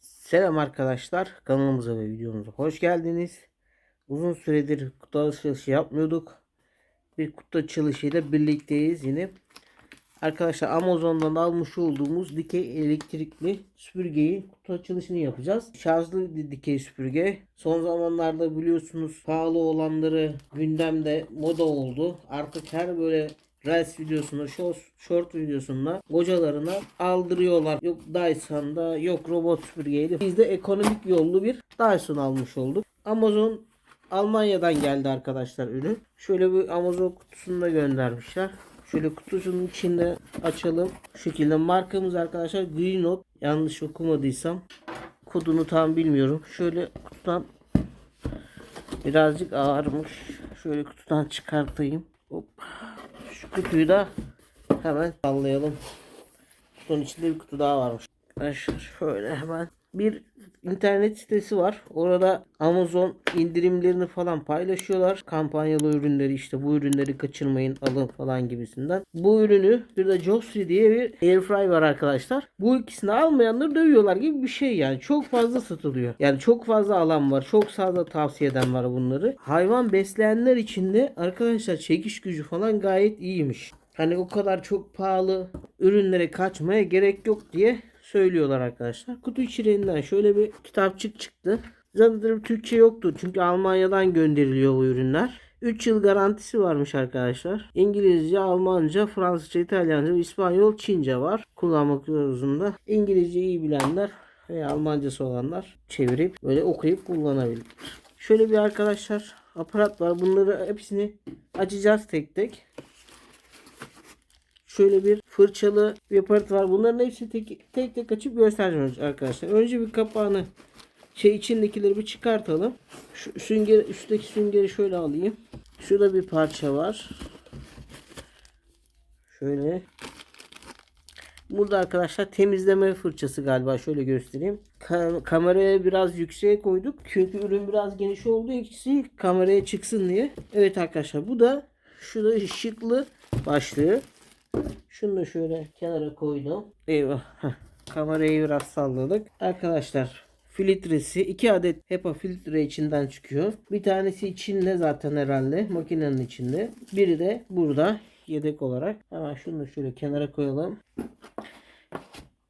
Selam arkadaşlar. Kanalımıza ve videomuza hoş geldiniz. Uzun süredir kutu alışverişi yapmıyorduk. Bir kutu açılışıyla birlikteyiz yine. Arkadaşlar Amazon'dan almış olduğumuz dikey elektrikli süpürgeyi kutu açılışını yapacağız. Şarjlı dikey süpürge. Son zamanlarda biliyorsunuz pahalı olanları gündemde moda oldu. Artık her böyle Reels videosunda, short videosunda hocalarına aldırıyorlar. Yok Dyson'da, yok robot süpürgeyle. Biz de ekonomik yollu bir Dyson almış olduk. Amazon Almanya'dan geldi arkadaşlar ürün. Şöyle bir Amazon kutusunda göndermişler. Şöyle kutusunun içinde açalım. Şu şekilde markamız arkadaşlar Green Note. Yanlış okumadıysam. Kodunu tam bilmiyorum. Şöyle kutudan birazcık ağırmış. Şöyle kutudan çıkartayım. Hop. Şu kutuyu da hemen sallayalım. Kutunun içinde bir kutu daha varmış. Arkadaşlar şöyle hemen bir internet sitesi var. Orada Amazon indirimlerini falan paylaşıyorlar. Kampanyalı ürünleri işte bu ürünleri kaçırmayın alın falan gibisinden. Bu ürünü bir de Josfree diye bir airfry var arkadaşlar. Bu ikisini almayanları dövüyorlar gibi bir şey yani. Çok fazla satılıyor. Yani çok fazla alan var. Çok fazla tavsiye eden var bunları. Hayvan besleyenler için de arkadaşlar çekiş gücü falan gayet iyiymiş. Hani o kadar çok pahalı ürünlere kaçmaya gerek yok diye söylüyorlar arkadaşlar. Kutu içeriğinden şöyle bir kitapçık çıktı. Zaten Türkçe yoktu çünkü Almanya'dan gönderiliyor bu ürünler. 3 yıl garantisi varmış arkadaşlar. İngilizce, Almanca, Fransızca, İtalyanca, İspanyol, Çince var. Kullanmak zorunda. İngilizce iyi bilenler veya Almancası olanlar çevirip böyle okuyup kullanabilir. Şöyle bir arkadaşlar aparat var. Bunları hepsini açacağız tek tek. Şöyle bir fırçalı bir aparat var. Bunların hepsini tek tek, tek açıp göstereceğim arkadaşlar. Önce bir kapağını şey içindekileri bir çıkartalım. Şu sünger üstteki süngeri şöyle alayım. Şurada bir parça var. Şöyle. Burada arkadaşlar temizleme fırçası galiba şöyle göstereyim. Ka- kameraya biraz yükseğe koyduk. Çünkü ürün biraz geniş olduğu için kameraya çıksın diye. Evet arkadaşlar bu da şurada ışıklı başlığı. Şunu da şöyle kenara koydum. Eyvah. Kamerayı biraz salladık. Arkadaşlar filtresi 2 adet HEPA filtre içinden çıkıyor. Bir tanesi içinde zaten herhalde makinenin içinde. Biri de burada yedek olarak. Hemen şunu da şöyle kenara koyalım.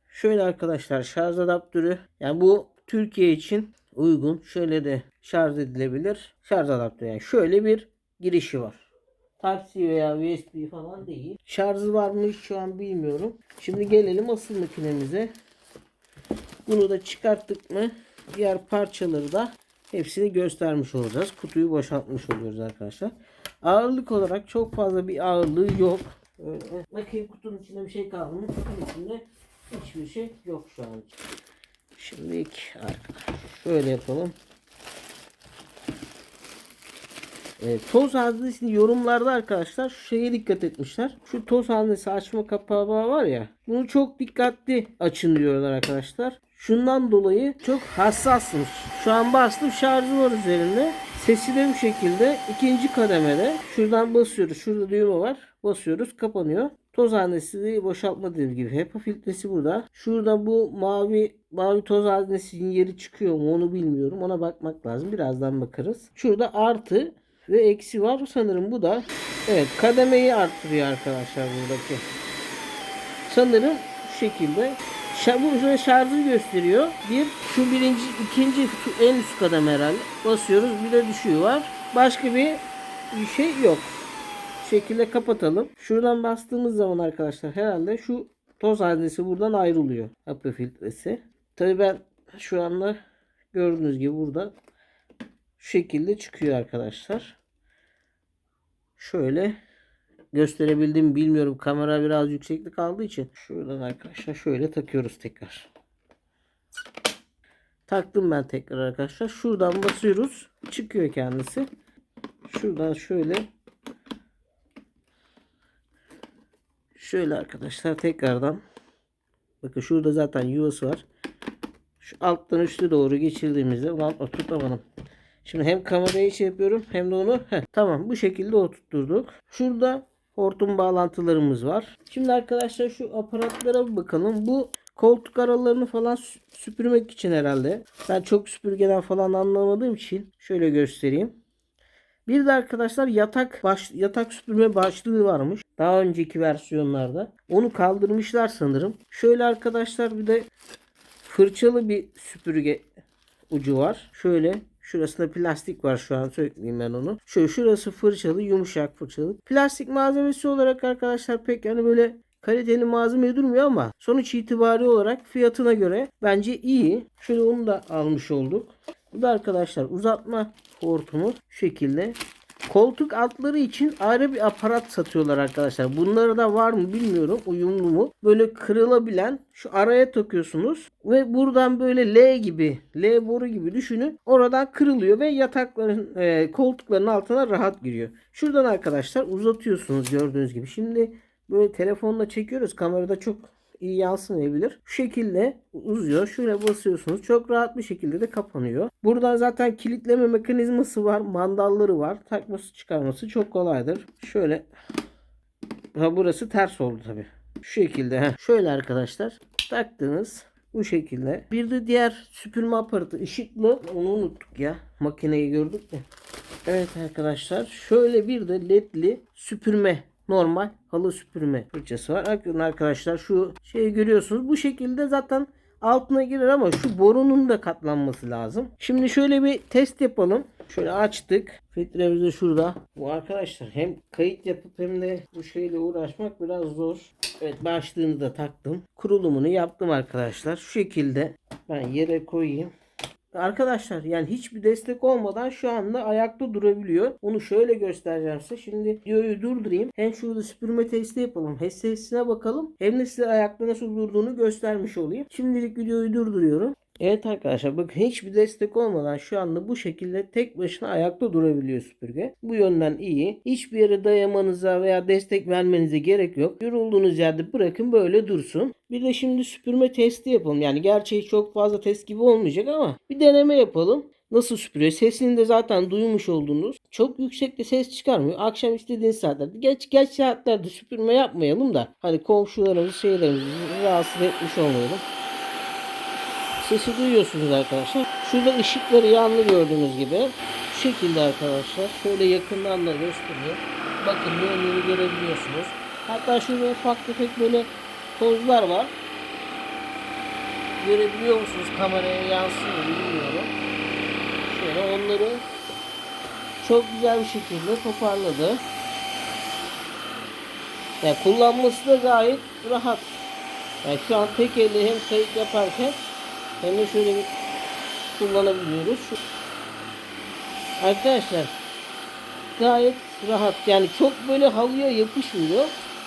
Şöyle arkadaşlar şarj adaptörü. Yani bu Türkiye için uygun. Şöyle de şarj edilebilir. Şarj adaptörü yani şöyle bir girişi var. Type-C veya USB falan değil. Şarjı var mı hiç şu an bilmiyorum. Şimdi gelelim asıl makinemize. Bunu da çıkarttık mı diğer parçaları da hepsini göstermiş olacağız. Kutuyu boşaltmış oluyoruz arkadaşlar. Ağırlık olarak çok fazla bir ağırlığı yok. Öyle. Kutunun içinde bir şey kaldı mı? Kutunun içinde hiçbir şey yok şu an. Şimdi ilk arkadaşlar şöyle yapalım. E, toz haznesini yorumlarda arkadaşlar şu şeye dikkat etmişler. Şu toz haznesi açma kapağı var ya. Bunu çok dikkatli açın diyorlar arkadaşlar. Şundan dolayı çok hassasmış. Şu an bastım şarjı var üzerinde. Sesi de bu şekilde ikinci kademede. Şuradan basıyoruz. Şurada düğme var. Basıyoruz kapanıyor. Toz haznesi boşaltma dediğim gibi. HEPA filtresi burada. Şurada bu mavi mavi toz haznesinin yeri çıkıyor mu onu bilmiyorum. Ona bakmak lazım. Birazdan bakarız. Şurada artı ve eksi var. Sanırım bu da evet kademeyi arttırıyor arkadaşlar buradaki. Sanırım şu şekilde bu şöyle şarjı gösteriyor. Bir şu birinci ikinci en üst kademe herhalde. Basıyoruz bir de düşüyor var. Başka bir şey yok. Şekilde kapatalım. Şuradan bastığımız zaman arkadaşlar herhalde şu toz haznesi buradan ayrılıyor. Apı filtresi. Tabii ben şu anda gördüğünüz gibi burada şu şekilde çıkıyor arkadaşlar. Şöyle gösterebildim bilmiyorum. Kamera biraz yükseklik aldığı için. Şuradan arkadaşlar şöyle takıyoruz tekrar. Taktım ben tekrar arkadaşlar. Şuradan basıyoruz. Çıkıyor kendisi. Şuradan şöyle şöyle arkadaşlar tekrardan bakın şurada zaten yuvası var. Şu alttan üste doğru geçirdiğimizde ulan oturtamadım. Şimdi hem kamerayı şey yapıyorum hem de onu. Heh, tamam bu şekilde oturtturduk. Şurada hortum bağlantılarımız var. Şimdi arkadaşlar şu aparatlara bir bakalım. Bu koltuk aralarını falan sü- süpürmek için herhalde. Ben çok süpürgeden falan anlamadığım için şöyle göstereyim. Bir de arkadaşlar yatak baş, yatak süpürme başlığı varmış. Daha önceki versiyonlarda. Onu kaldırmışlar sanırım. Şöyle arkadaşlar bir de fırçalı bir süpürge ucu var. Şöyle şurasında plastik var şu an sökmeyeyim ben onu. Şöyle şurası fırçalı yumuşak fırçalı. Plastik malzemesi olarak arkadaşlar pek hani böyle kaliteli malzeme durmuyor ama sonuç itibari olarak fiyatına göre bence iyi. Şöyle onu da almış olduk. Bu da arkadaşlar uzatma hortumu şekilde. Koltuk altları için ayrı bir aparat satıyorlar arkadaşlar. Bunları da var mı bilmiyorum. Uyumlu mu? Böyle kırılabilen şu araya takıyorsunuz ve buradan böyle L gibi, L boru gibi düşünün. Oradan kırılıyor ve yatakların, e, koltukların altına rahat giriyor. Şuradan arkadaşlar uzatıyorsunuz gördüğünüz gibi. Şimdi böyle telefonla çekiyoruz. Kamerada çok iyi yansımayabilir. Şu şekilde uzuyor. Şöyle basıyorsunuz. Çok rahat bir şekilde de kapanıyor. Buradan zaten kilitleme mekanizması var. Mandalları var. Takması çıkarması çok kolaydır. Şöyle ha burası ters oldu tabi. Şu şekilde. heh. Şöyle arkadaşlar taktınız. Bu şekilde. Bir de diğer süpürme aparatı ışıklı. Onu unuttuk ya. Makineyi gördük de. Evet arkadaşlar. Şöyle bir de ledli süpürme. Normal halı süpürme fırçası var. Bakın arkadaşlar şu şeyi görüyorsunuz. Bu şekilde zaten altına girer ama şu borunun da katlanması lazım. Şimdi şöyle bir test yapalım. Şöyle açtık. Filtremiz de şurada. Bu arkadaşlar hem kayıt yapıp hem de bu şeyle uğraşmak biraz zor. Evet başlığını da taktım. Kurulumunu yaptım arkadaşlar. Şu şekilde ben yere koyayım. Arkadaşlar yani hiçbir destek olmadan şu anda ayakta durabiliyor. Onu şöyle göstereceğim size. Şimdi videoyu durdurayım. Hem şurada süpürme testi yapalım. Hem sesine bakalım. Hem de size ayakta nasıl durduğunu göstermiş olayım. Şimdilik videoyu durduruyorum. Evet arkadaşlar bakın hiçbir destek olmadan şu anda bu şekilde tek başına ayakta durabiliyor süpürge. Bu yönden iyi. Hiçbir yere dayamanıza veya destek vermenize gerek yok. Yorulduğunuz yerde bırakın böyle dursun. Bir de şimdi süpürme testi yapalım. Yani gerçeği çok fazla test gibi olmayacak ama bir deneme yapalım. Nasıl süpürüyor? Sesini de zaten duymuş oldunuz. Çok yüksekte ses çıkarmıyor. Akşam istediğiniz saatlerde. Geç geç saatlerde süpürme yapmayalım da. Hani komşularımızı şeylerimizi rahatsız etmiş olmayalım. Sesi duyuyorsunuz arkadaşlar. Şurada ışıkları yanlı gördüğünüz gibi. Şu şekilde arkadaşlar. Şöyle yakından da gösteriyor. Bakın yönleri görebiliyorsunuz. Hatta şurada ufak tefek böyle tozlar var. Görebiliyor musunuz? Kameraya yansıyor bilmiyorum. Şöyle onları çok güzel bir şekilde toparladı. Yani kullanması da gayet rahat. Yani şu an tek elle hem kayıt yaparken hem de şöyle bir kullanabiliyoruz. Şu... Arkadaşlar gayet rahat. Yani çok böyle halıya yapışmıyor.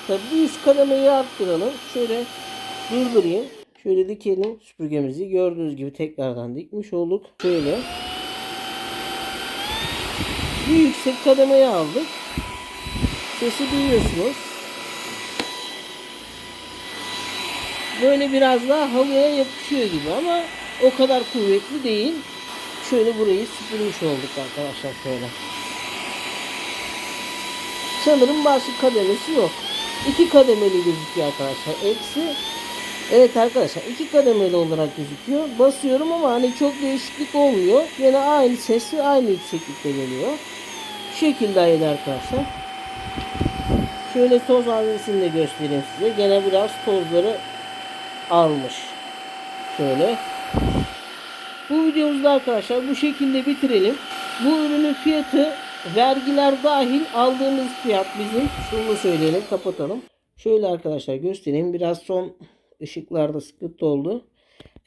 Tabii bir üst kademeyi arttıralım. Şöyle durdurayım. Şöyle dikelim süpürgemizi. Gördüğünüz gibi tekrardan dikmiş olduk. Şöyle. Bir yüksek kademeye aldık. Sesi duyuyorsunuz. Böyle biraz daha halıya yapışıyor gibi ama o kadar kuvvetli değil. Şöyle burayı süpürmüş olduk arkadaşlar şöyle. Sanırım başka kademesi yok. İki kademeli gözüküyor arkadaşlar. Eksi Evet arkadaşlar iki kademeli olarak gözüküyor. Basıyorum ama hani çok değişiklik olmuyor. Yine aynı sesi aynı yükseklikte geliyor. Şu şekilde ayırdı arkadaşlar. Şöyle toz haznesini de göstereyim size. Gene biraz tozları almış. Şöyle. Bu videomuzda arkadaşlar bu şekilde bitirelim. Bu ürünün fiyatı vergiler dahil aldığımız fiyat bizim. Şunu söyleyelim kapatalım. Şöyle arkadaşlar göstereyim. Biraz son ışıklarda sıkıntı oldu.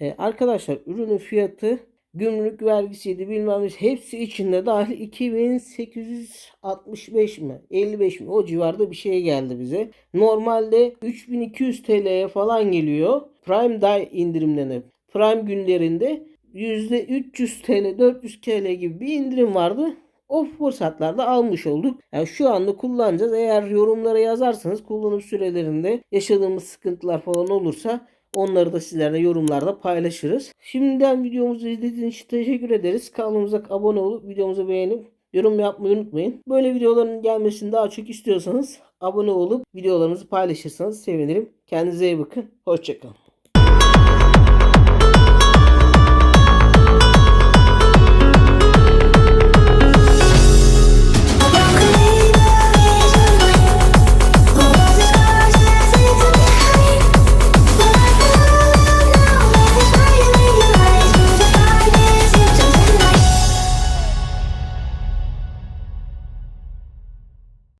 Ee, arkadaşlar ürünün fiyatı gümrük vergisiydi bilmem ne hepsi içinde dahil 2865 mi 55 mi o civarda bir şey geldi bize. Normalde 3200 TL'ye falan geliyor. Prime Day indirimlerine Prime günlerinde %300 TL 400 TL gibi bir indirim vardı. O fırsatlarda almış olduk. Yani şu anda kullanacağız. Eğer yorumlara yazarsanız kullanım sürelerinde yaşadığımız sıkıntılar falan olursa Onları da sizlerle yorumlarda paylaşırız. Şimdiden videomuzu izlediğiniz için teşekkür ederiz. Kanalımıza abone olup videomuzu beğenip yorum yapmayı unutmayın. Böyle videoların gelmesini daha çok istiyorsanız abone olup videolarımızı paylaşırsanız sevinirim. Kendinize iyi bakın. Hoşçakalın.